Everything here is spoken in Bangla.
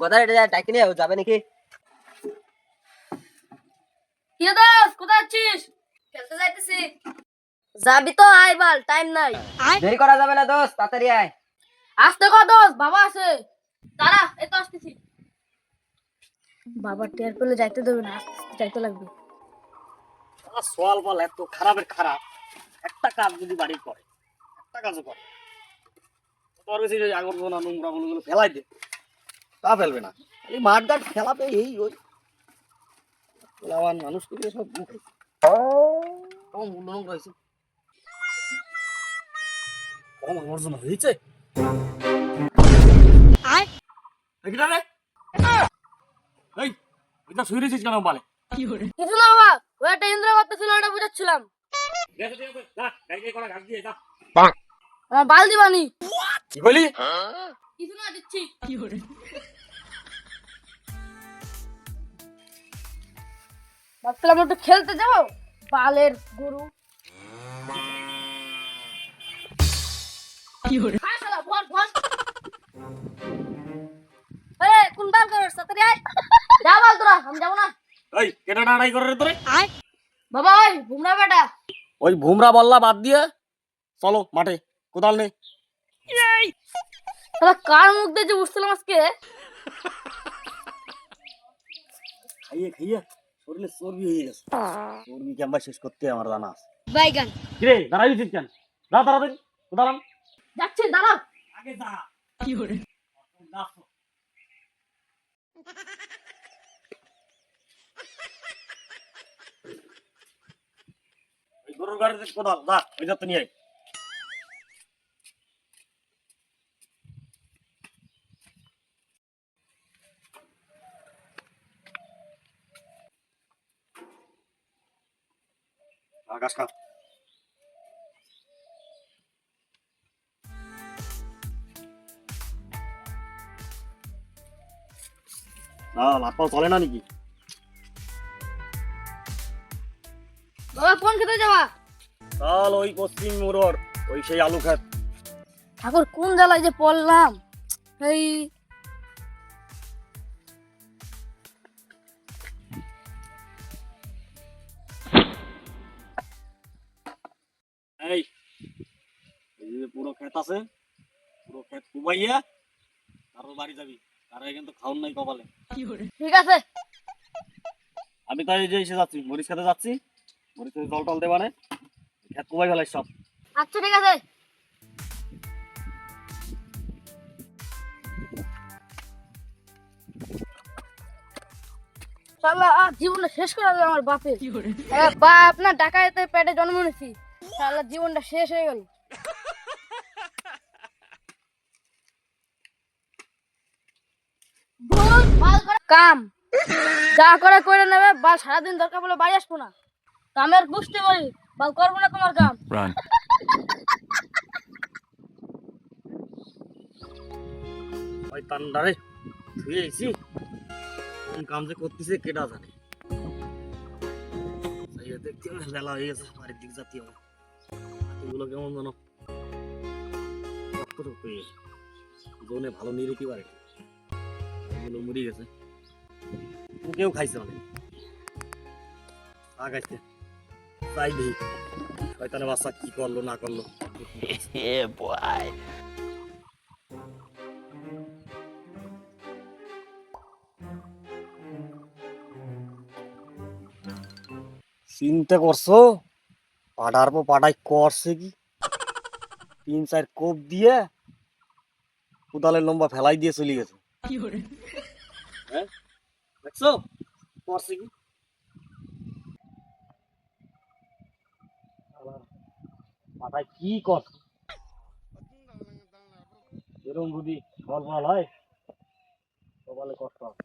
গদা এটা ডাকি নিয়ে যাবে নাকি? কি দোস কোথায় আছিস খেলতে যাইতেছি। যাবি তো আয় বল টাইম নাই। দেরি করা যাবে না দোস্ত তাড়াতাড়ি আয়। আসতে কর দোস বাবা আছে। দাঁড়া এই তো আসতেছি। বাবা টের পেলে যাইতে দেবে না যাইতে লাগবে। সোয়াল বল এত খারাপের খারাপ। একটা কাজ যদি বাড়ি করে একটা কাজও করে। তোর কাছে যে আবর্জনা নোংরা গুলো ফেলাই দে। তা ফেলবে না। এই মাঠ ঘাট ফেলাতে এই ওই। আমার মানুষ করে সব মুখে। হয়েছে। কম আবর্জনা হয়েছে। এই ওইটা শুয়ে রয়েছিস কেন বলে? কিছু না বাবা? ওই একটা ইন্দ্র করতেছিল ওটা বুঝাচ্ছিলাম। গেছে ঠিক আছে যা গাড়ি করা ঘাস দিয়ে যা। আমার বালতি বানি কি বলি? কিছু না দিচ্ছি? ভাবছিলাম একটু খেলতে যাব? বালের গরু। হায় শালা, ভর, ভর। এ, কোন বাল করিস? তাড়াতাড়ি আয়। যা বাল তোরা, আমি যাব না। এই কেটে নাড়াই করে রে তোরে। বাবা ওই বেটা। ওই ভুমরা বল্লা বাদ দিয়ে চলো মাঠে কোদাল নে। তাহলে কার মুখ দিয়ে যে বুঝছিলাম আজকে? খাইয়ে খাইয়ে। শরীরে চর্বি হয়ে গেছে। চর্বি কেমবা শেষ করতে আমার জানা আছে। বাইগান কিরে দাঁড়াই উচিত কেন? যা তাড়াতাড়ি কোদাল আন। যাচ্ছে দাঁড়া। আগে যা। কি করে? গরুর গাড়িতে কোদাল যা ওই যা নিয়ে আয়। আকাশ খা না পাও চলে না নাকি? বাবা কোন খেতে যাবা? চল ওই পশ্চিম মোড়র ওই সেই আলু খেত ঠাকুর কোন জ্বালায় যে পড়লাম? এই ক্ষেত আছে পুরো ক্ষেত কুবাইয়া কারও বাড়ি যাবি কারও কিন্তু খাওন নাই কপালে। ঠিক আছে আমি তো এই যে এসে যাচ্ছি মরিচ খেতে যাচ্ছি মরিচ খেতে জল টল দেবানে ক্ষেত কুবাই ফেলাই সব। আচ্ছা ঠিক আছে। শালা আর জীবনটা শেষ করে দিল আমার বাপে আরে বা আপনার ডাকাইতে পেটে জন্ম নিয়েছি। শালা জীবনটা শেষ হয়ে গেল ভুল, বাল করে কাম। যা করে করে নেবে বাল সারাদিন দরকার বলে বাড়ি আসব না। কামের বুঝতে বলি বাল করব না তোমার কাম। ওই তান্ডারে ধুয়ে এসি কোন কাম যে করতেছে কেটা জানে। দেখতে বেলা হয়ে গেছে বাড়ির দিক যাতে হবে এগুলো কেমন জানো হয়ে জোনে ভালো নিরেতি পারে এগুলো মরে গেছে। কেউ খাইছে অনেক আগাইছে তাই দেখি শয়তানের বাচ্চা কি করল না করল। চিন্তা করছ? পাড়ার পর পাড়াই করছে কি? তিন চার কোপ দিয়ে কোদালের লম্বা ফেলাই দিয়ে চলে গেছে। হ্যাঁ? দেখছ? করছে কি? মাথায় কি করছে এরকম যদি ফল ফল হয় কপালে কষ্ট হবে।